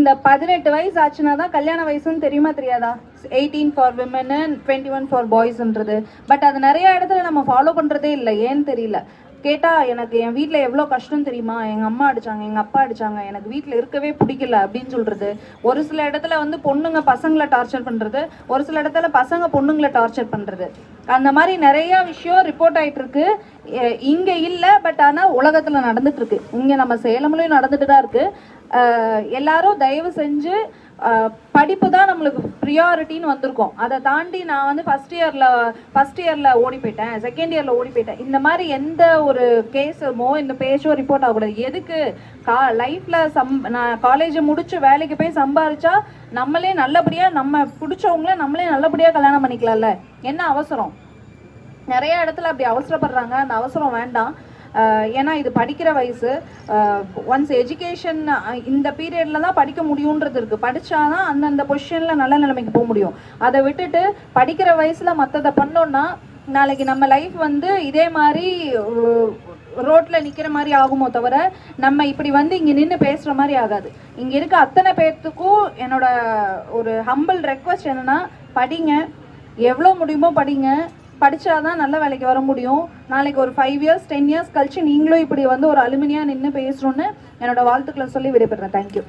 இந்த பதினெட்டு வயசு ஆச்சுன்னா தான் கல்யாண வயசுன்னு தெரியுமா தெரியாதா? Eighteen for women twenty one for பாய்ஸ்ன்றது but அது நிறைய இடத்துல நம்ம ஃபாலோ பண்ணுறதே இல்லை. ஏன்னு தெரியல. கேட்டால் எனக்கு என் வீட்டில் எவ்வளோ கஷ்டம் தெரியுமா? எங்கள் அம்மா அடிச்சாங்க எங்கள் அப்பா அடிச்சாங்க எனக்கு வீட்டில் இருக்கவே பிடிக்கல அப்படின்னு சொல்கிறது ஒரு சில இடத்துல வந்து பொண்ணுங்க பசங்களை டார்ச்சர் பண்ணுறது ஒரு சில இடத்துல பசங்க பொண்ணுங்களை டார்ச்சர் பண்ணுறது அந்த மாதிரி நிறையா விஷயம் ரிப்போர்ட் ஆகிட்டுருக்கு இங்கே இல்லை பட் ஆனால் உலகத்தில் நடந்துகிட்ருக்கு இங்கே நம்ம சேலம்லேயும் நடந்துட்டு தான் இருக்குது எல்லாரும் தயவு செஞ்சு படிப்பு தான் நம்மளுக்கு ப்ரியாரிட்டின்னு வந்திருக்கோம். அதை தாண்டி நான் வந்து ஃபர்ஸ்ட் இயரில் ஃபஸ்ட் இயரில் ஓடி போயிட்டேன். செகண்ட் இயரில் ஓடி போயிட்டேன். இந்த மாதிரி எந்த ஒரு கேஸுமோ இந்த பேச்சோ ரிப்போர்ட் ஆகக்கூடாது. எதுக்கு? கா லைஃப்பில் சம் நான் காலேஜை முடிச்சு வேலைக்கு போய் சம்பாரிச்சா நம்மளே நல்லபடியாக நம்ம பிடிச்சவங்கள நம்மளே நல்லபடியாக கல்யாணம் பண்ணிக்கலாம்ல. என்ன அவசரம்? நிறைய இடத்துல அப்படி அவசரப்படுறாங்க. அந்த அவசரம் வேண்டாம். ஏன்னா இது படிக்கிற வயசு ஒன்ஸ் எஜுகேஷன் இந்த பீரியடில் தான் படிக்க முடியுன்றது இருக்குது படித்தா தான் அந்தந்த பொசிஷனில் நல்ல நிலைமைக்கு போக முடியும். அதை விட்டுட்டு படிக்கிற வயசில் மற்றதை பண்ணோன்னா நாளைக்கு நம்ம லைஃப் வந்து இதே மாதிரி ரோட்ல நிக்கிற மாதிரி ஆகுமோ தவிர நம்ம இப்படி வந்து இங்க நின்று பேசுற மாதிரி ஆகாது. இங்க இருக்க அத்தனை பேர்த்துக்கும் என்னோட ஒரு ஹம்பிள் ரெக்வஸ்ட் என்னன்னா படிங்க. எவ்வளோ முடியுமோ படிங்க. படிச்சாதான் நல்ல வேலைக்கு வர முடியும். நாளைக்கு ஒரு ஃபைவ் இயர்ஸ் டென் இயர்ஸ் கழிச்சு நீங்களும் இப்படி வந்து ஒரு அலுமினியாக நின்று பேசணும்னு என்னோடய வாழ்த்துக்களை சொல்லி விடைபெறேன் தேங்க்யூ